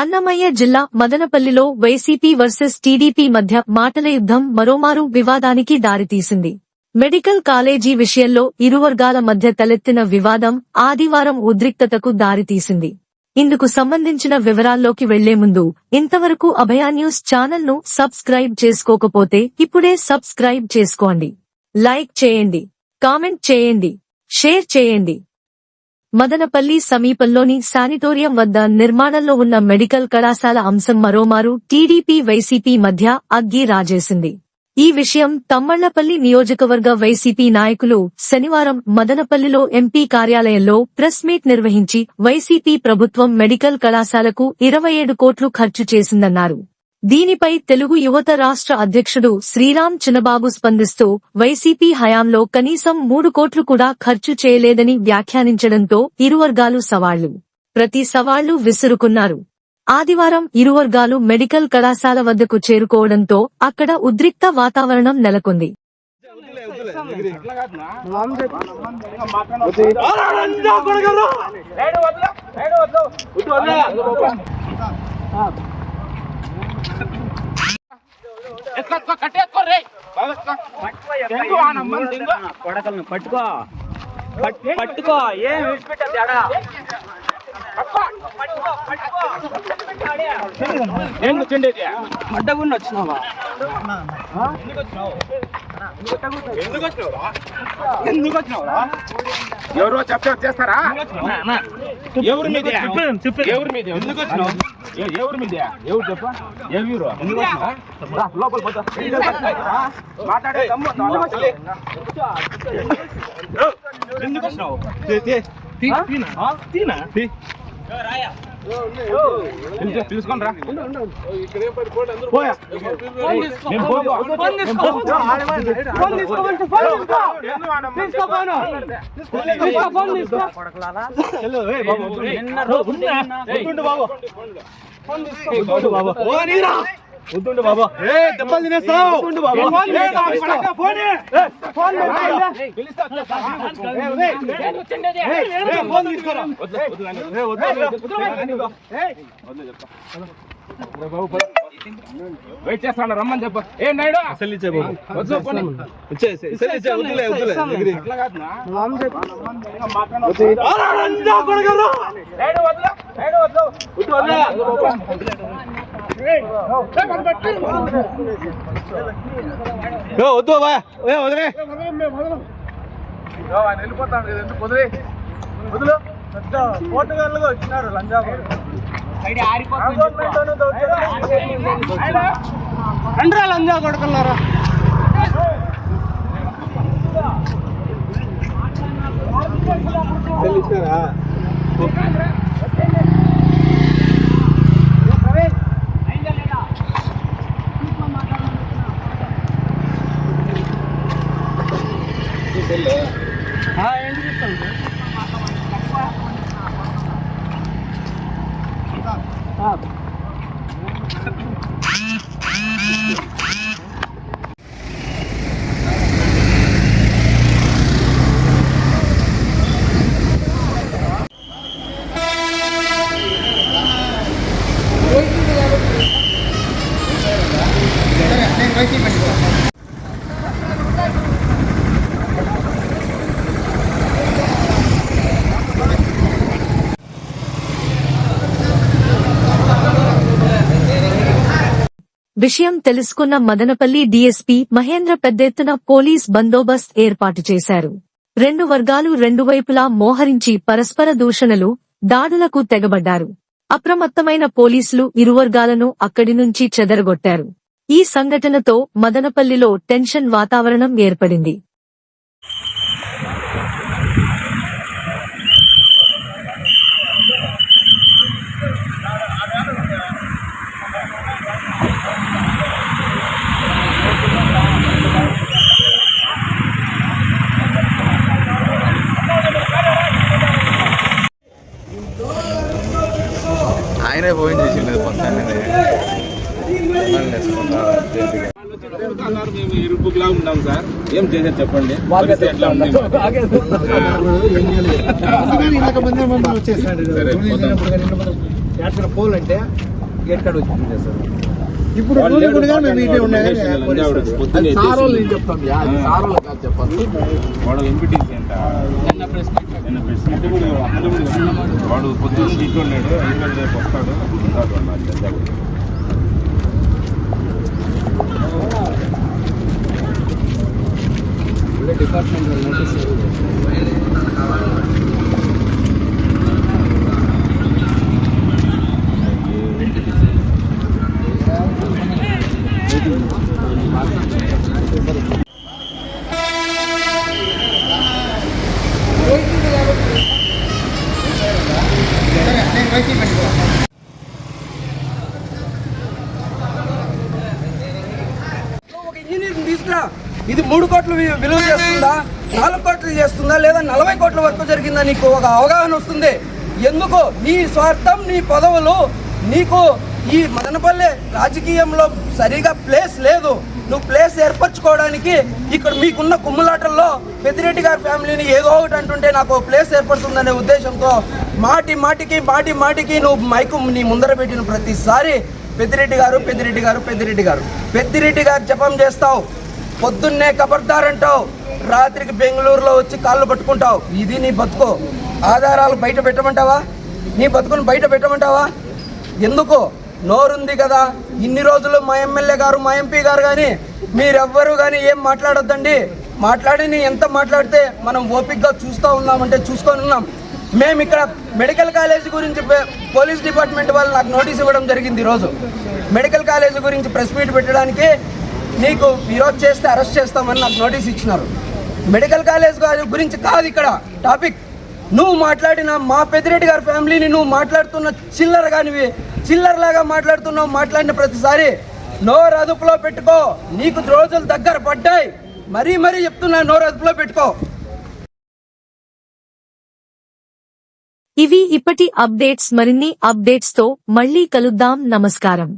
అన్నమయ్య జిల్లా మదనపల్లిలో YCP versus TDP మధ్య మాటల యుద్ధం మరోమారు వివాదానికి దారితీసింది. మెడికల్ కాలేజీ విషయంలో ఇరు వర్గాల మధ్య తలెత్తిన వివాదం ఆదివారం ఉద్రిక్తతకు దారితీసింది. ఇందుకు సంబంధించిన వివరాల్లోకి వెళ్ళే ముందు ఇంతవరకు అభయ న్యూస్ ఛానల్ను సబ్స్క్రైబ్ చేసుకోకపోతే ఇప్పుడే సబ్స్క్రైబ్ చేసుకోండి. లైక్ చేయండి కామెంట్ చేయండి షేర్ చేయండి. మదనపల్లి సమీపంలోని శానిటోరియం వద్ద నిర్మాణంలో ఉన్న మెడికల్ కళాశాల అంశం మరోమారు టీడీపీ వైసీపీ మధ్య అగ్గి రాజేసింది. ఈ విషయం తమ్మళ్ళపల్లి నియోజకవర్గ వైసీపీ నాయకులు శనివారం మదనపల్లిలో ఎంపీ కార్యాలయంలో ప్రెస్ మీట్ నిర్వహించి వైసీపీ ప్రభుత్వం మెడికల్ కళాశాలకు ఇరవై ఏడు కోట్లు ఖర్చు చేసిందన్నారు. దీనిపై తెలుగు యువత రాష్ట్ర అధ్యక్షుడు శ్రీరామ్ చిన్నబాబు స్పందిస్తూ వైసీపీ హయాంలో కనీసం మూడు కోట్లు కూడా ఖర్చు చేయలేదని వ్యాఖ్యానించడంతో ఇరువర్గాలు సవాళ్ళు. ప్రతి సవాళ్ళు విసురుకున్నారు. ఆదివారం ఇరువర్గాలు మెడికల్ కళాశాల వద్దకు చేరుకోవడంతో అక్కడ ఉద్రిక్త వాతావరణం నెలకొంది. కొడకలను పట్టుకో. పట్- పట్టుకో. ఏం ఎందుకు తిండేది అడ్డగుండి వచ్చినావా? ఎందుకు వచ్చినావురా? ఎవరో చెప్తే చేస్తారా? ఎవరి మీద? ఎవరి మీద? ఎందుకు వచ్చినావు? ఏ- ఎవరి మీద ఎవరు చెప్ప ఏ ఊరు ఎందుకు వచ్చినావు రా, లోపల పోతా మాట్లాడే? ఎందుకు వచ్చినావు పిలుచు- పిలుచుకొని రా. పోయా. నేను పోను. నేను పోను. ఎందుకు ఆడమ్మ? నిన్న రోజు వద్దుండు బాబు. వద్దుండు బాబు బాబు ఏ దెబ్బలు తినేస్తావు వద్దుండు బాబు ఫోన్ చేస్తా, ఫోన్ ఫోన్ పిలుస్తా, ఫోన్ తీసుకురా వద్దు, వద్దు. ఏ, వద్దు. వెయిట్ చేస్తాను రమ్మని చెప్పు ఏ నాయుడు సెల్లిచ్చే బాబు వద్దు పోనీ. ఇచ్చే సెల్లిచ్చే వద్దులే వద్దులే దగ్గర అట్లా కాదు నా. మాట్లాడు. నాయుడు వద్దు, నాయుడు వద్దు. ఏ, వద్దు బా ఏ వదిలే. ఆయన వెళ్ళిపోతాడు కదా, ఎందుకు వదిలే? వచ్చినారు లంజా కొడుకున్నారా తెలిసినారా విషయం తెలుసుకున్న మదనపల్లి డీఎస్పీ మహేంద్ర పెద్దెత్తున పోలీస్ బందోబస్త్ ఏర్పాటు చేశారు. రెండు వర్గాలు రెండు వైపులా మోహరించి పరస్పర దూషణలు దాడులకు తెగబడ్డారు. అప్రమత్తమైన పోలీసులు ఇరు వర్గాలను అక్కడి నుంచి చెదరగొట్టారు. ఈ సంఘటనతో మదనపల్లిలో టెన్షన్ వాతావరణం ఏర్పడింది ఆయనే ఫోన్ చేసిండు పొద్దున్నే అన్నారు మేము ఇరుపులా ఉన్నాం సార్ ఏం చేసేది చెప్పండి ఎట్లా ఉంది సరే వచ్చి సార్ ఇప్పుడు వాళ్ళు మేము ఇటే ఉన్నాయి సార్. వాళ్ళు నేను చెప్తాను సార్ వాళ్ళు కాదు చెప్పాలి వాడు ఎంపీటీసీ అంట వాడు పొద్దున్న ఇంట్లో ఉన్నాడు ఇంట్లో రేపు వస్తాడు ఉంటాడు వాడు నాకు తెలియదు. డిపార్ట్మెంట్ వాళ్ళు నోటీస్ ఇంజనీరింగ్ తీసుకురా ఇది మూడు కోట్లు విలువ చేస్తుందా? నాలుగు కోట్లు చేస్తుందా? లేదా నలభై కోట్ల వరకు జరిగిందా? నీకు ఒక అవగాహన వస్తుంది. ఎందుకు? నీ స్వార్థం నీ పదవులు నీకు ఈ మదనపల్లె రాజకీయంలో సరిగా ప్లేస్ లేదు. నువ్వు ప్లేస్ ఏర్పరచుకోవడానికి ఇక్కడ మీకున్న కుమ్ములాటల్లో పెద్దిరెడ్డి గారి ఫ్యామిలీని ఏదో ఒకటి అంటుంటే నాకు ప్లేస్ ఏర్పడుతుందనే ఉద్దేశంతో మాటి మాటికి మాటి మాటికి నువ్వు మైకు నీ ముందర పెట్టిన ప్రతిసారి పెద్దిరెడ్డి గారు పెద్దిరెడ్డి గారు పెద్దిరెడ్డి గారు పెద్దిరెడ్డి గారు జపం చేస్తావు. పొద్దున్నే కబర్దారంటావు రాత్రికి బెంగళూరులో వచ్చి కాళ్ళు పట్టుకుంటావు. ఇది నీ బతుకు. ఆధారాలు బయట పెట్టమంటావా? నీ బతుకును బయట పెట్టమంటావా? ఎందుకు? నోరుంది కదా. ఇన్ని రోజులు మా ఎమ్మెల్యే గారు మా ఎంపీ గారు కానీ మీరెవ్వరూ కానీ ఏం మాట్లాడొద్దండి. మాట్లాడి ఎంత మాట్లాడితే మనం ఓపిక్గా చూస్తూ ఉన్నామంటే చూసుకొని ఉన్నాం. మేము ఇక్కడ మెడికల్ కాలేజ్ గురించి పోలీస్ డిపార్ట్మెంట్ వాళ్ళు నాకు నోటీస్ ఇవ్వడం జరిగింది ఈరోజు. మెడికల్ కాలేజ్ గురించి ప్రెస్ మీట్ పెట్టడానికి నీకు విరోధ్ చేస్తే అరెస్ట్ చేస్తామని నాకు నోటీస్ ఇచ్చినారు. మెడికల్ కాలేజ్ గురించి కాదు ఇక్కడ టాపిక్. నువ్వు మాట్లాడిన మా పెద్దిరెడ్డి గారి ఫ్యామిలీని నువ్వు మాట్లాడుతున్న చిల్లర కానివి చిల్లరలాగా మాట్లాడుతున్నావు మాట్లాడిన ప్రతిసారి నోరు అదుపులో పెట్టుకో. నీకు రోజులు దగ్గర పడ్డాయి. మరీ మరీ చెప్తున్నా నోరు అదుపులో పెట్టుకో. ఇవి ఇప్పటి అప్డేట్స్ మరిన్ని అప్డేట్స్తో మళ్ళీ కలుద్దాం. నమస్కారం.